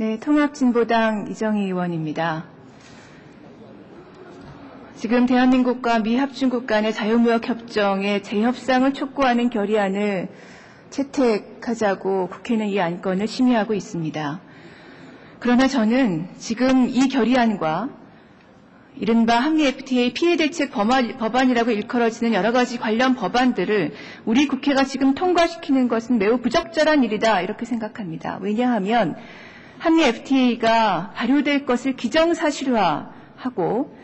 네, 통합진보당 이정희 의원입니다. 지금 대한민국과 미 합중국 간의 자유무역 협정의 재협상을 촉구하는 결의안을 채택하자고 국회는 이 안건을 심의하고 있습니다. 그러나 저는 지금 이 결의안과 이른바 한미 FTA 피해 대책 법안이라고 일컬어지는 여러 가지 관련 법안들을 우리 국회가 지금 통과시키는 것은 매우 부적절한 일이다 이렇게 생각합니다. 왜냐하면 한미 FTA가 발효될 것을 기정사실화하고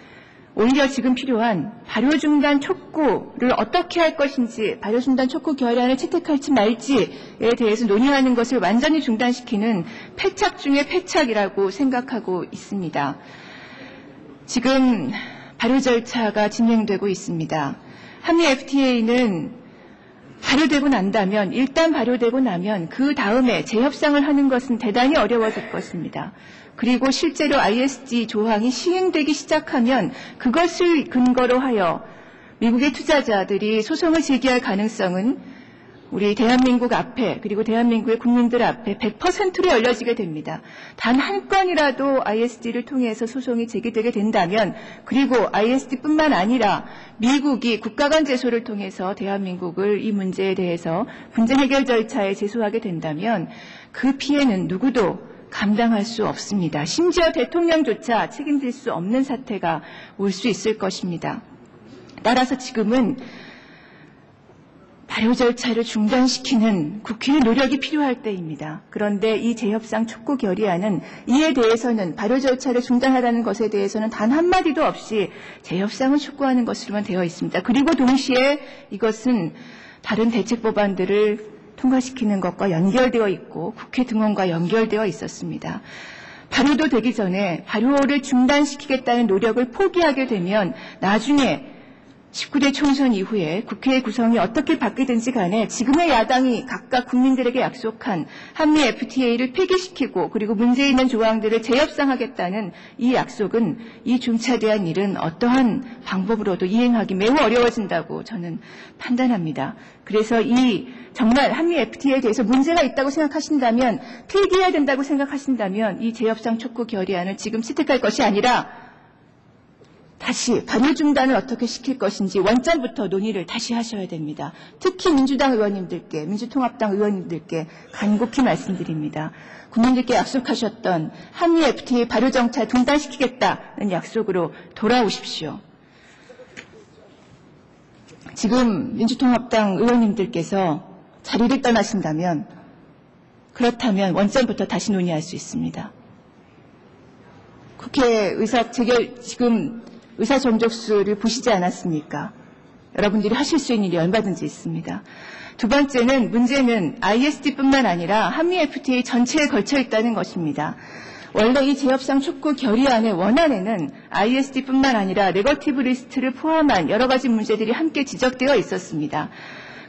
오히려 지금 필요한 발효 중단 촉구를 어떻게 할 것인지 발효 중단 촉구 결의안을 채택할지 말지에 대해서 논의하는 것을 완전히 중단시키는 패착 중의 패착이라고 생각하고 있습니다. 지금 발효 절차가 진행되고 있습니다. 한미 FTA는 발효되고 난다면 일단 발효되고 나면 그 다음에 재협상을 하는 것은 대단히 어려워질 것입니다. 그리고 실제로 ISD 조항이 시행되기 시작하면 그것을 근거로 하여 미국의 투자자들이 소송을 제기할 가능성은 우리 대한민국 앞에 그리고 대한민국의 국민들 앞에 100%로 열려지게 됩니다. 단 한 건이라도 ISD를 통해서 소송이 제기되게 된다면 그리고 ISD뿐만 아니라 미국이 국가 간 제소를 통해서 대한민국을 이 문제에 대해서 분쟁 해결 절차에 제소하게 된다면 그 피해는 누구도 감당할 수 없습니다. 심지어 대통령조차 책임질 수 없는 사태가 올 수 있을 것입니다. 따라서 지금은 발효 절차를 중단시키는 국회의 노력이 필요할 때입니다. 그런데 이 재협상 촉구 결의안은 이에 대해서는 발효 절차를 중단하라는 것에 대해서는 단 한마디도 없이 재협상을 촉구하는 것으로만 되어 있습니다. 그리고 동시에 이것은 다른 대책 법안들을 통과시키는 것과 연결되어 있고 국회 등원과 연결되어 있었습니다. 발효도 되기 전에 발효를 중단시키겠다는 노력을 포기하게 되면 나중에 19대 총선 이후에 국회 구성이 어떻게 바뀌든지 간에 지금의 야당이 각각 국민들에게 약속한 한미 FTA를 폐기시키고 그리고 문제 있는 조항들을 재협상하겠다는 이 약속은 이 중차대한 일은 어떠한 방법으로도 이행하기 매우 어려워진다고 저는 판단합니다. 그래서 이 정말 한미 FTA에 대해서 문제가 있다고 생각하신다면 폐기해야 된다고 생각하신다면 이 재협상 촉구 결의안을 지금 채택할 것이 아니라 다시 발효 중단을 어떻게 시킬 것인지 원점부터 논의를 다시 하셔야 됩니다. 특히 민주당 의원님들께, 민주통합당 의원님들께 간곡히 말씀드립니다. 국민들께 약속하셨던 한미 FTA 발효 정차 중단시키겠다는 약속으로 돌아오십시오. 지금 민주통합당 의원님들께서 자리를 떠나신다면 그렇다면 원점부터 다시 논의할 수 있습니다. 국회 의사 재결 지금 의사 정족수를 보시지 않았습니까? 여러분들이 하실 수 있는 일이 얼마든지 있습니다. 두 번째는 문제는 ISD뿐만 아니라 한미 FTA 전체에 걸쳐 있다는 것입니다. 원래 이 재협상 촉구 결의안의 원안에는 ISD뿐만 아니라 네거티브 리스트를 포함한 여러 가지 문제들이 함께 지적되어 있었습니다.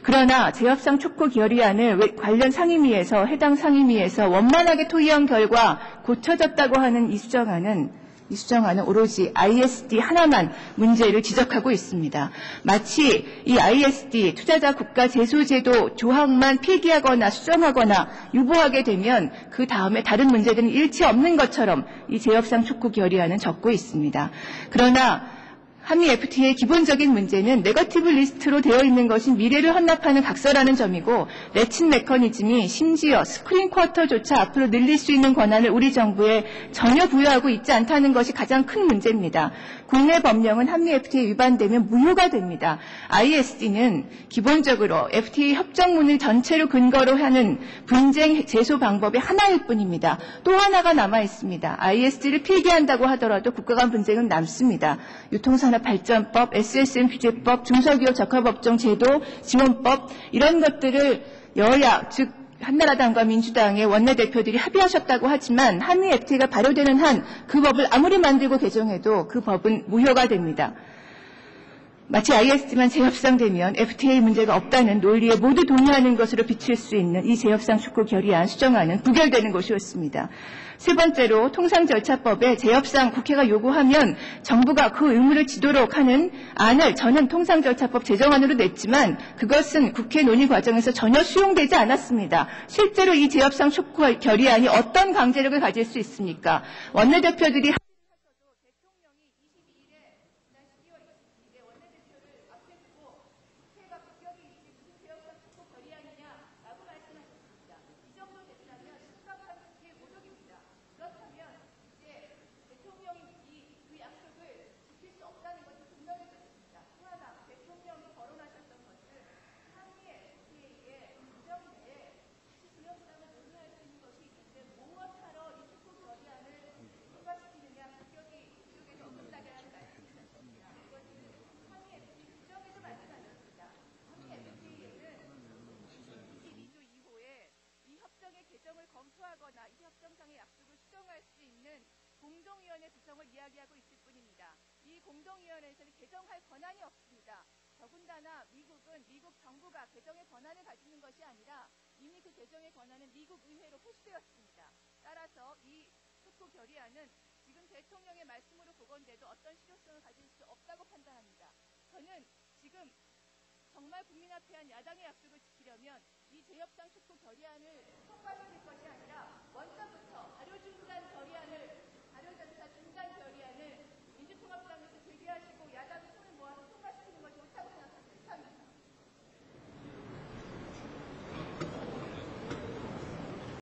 그러나 재협상 촉구 결의안을 관련 상임위에서 해당 상임위에서 원만하게 토의한 결과 고쳐졌다고 하는 이 수정안은 이 수정안은 오로지 ISD 하나만 문제를 지적하고 있습니다. 마치 이 ISD 투자자 국가 제소제도 조항만 폐기하거나 수정하거나 유보하게 되면 그 다음에 다른 문제들은 일치 없는 것처럼 이 재협상 촉구 결의안은 적고 있습니다. 그러나 한미 FTA의 기본적인 문제는 네거티브 리스트로 되어 있는 것이 미래를 헌납하는 각서라는 점이고 내친 메커니즘이 심지어 스크린 쿼터조차 앞으로 늘릴 수 있는 권한을 우리 정부에 전혀 부여하고 있지 않다는 것이 가장 큰 문제입니다. 국내 법령은 한미 FTA 위반되면 무효가 됩니다. ISD는 기본적으로 FTA 협정문을 전체로 근거로 하는 분쟁 제소 방법의 하나일 뿐입니다. 또 하나가 남아 있습니다. ISD를 필기한다고 하더라도 국가 간 분쟁은 남습니다. 유통산업 발전법, SSM 규제법, 중소기업 적합업종 제도 지원법 이런 것들을 여야 즉 한나라당과 민주당의 원내대표들이 합의하셨다고 하지만 한미 FTA가 발효되는 한 그 법을 아무리 만들고 개정해도 그 법은 무효가 됩니다. 마치 ISD만 재협상되면 FTA 문제가 없다는 논리에 모두 동의하는 것으로 비칠 수 있는 이 재협상 촉구 결의안 수정안은 부결되는 것이었습니다. 세 번째로 통상 절차법에 재협상 국회가 요구하면 정부가 그 의무를 지도록 하는 안을 저는 통상 절차법 제정안으로 냈지만 그것은 국회 논의 과정에서 전혀 수용되지 않았습니다. 실제로 이 재협상 촉구 결의안이 어떤 강제력을 가질 수 있습니까? 원내대표들이 개정을 검토하거나 이 협정상의 약속을 수정할 수 있는 공동위원회 구성을 이야기하고 있을 뿐입니다. 이 공동위원회에서는 개정할 권한이 없습니다. 더군다나 미국은 미국 정부가 개정의 권한을 가지는 것이 아니라 이미 그 개정의 권한은 미국 의회로 회수되었습니다. 따라서 이 특구 결의안은 지금 대통령의 말씀으로 보건돼도 어떤 실효성을 가질 수 없다고 판단합니다. 저는 지금 정말 국민 앞에 한 야당의 약속을 지키려면 이 재협상 특구 결의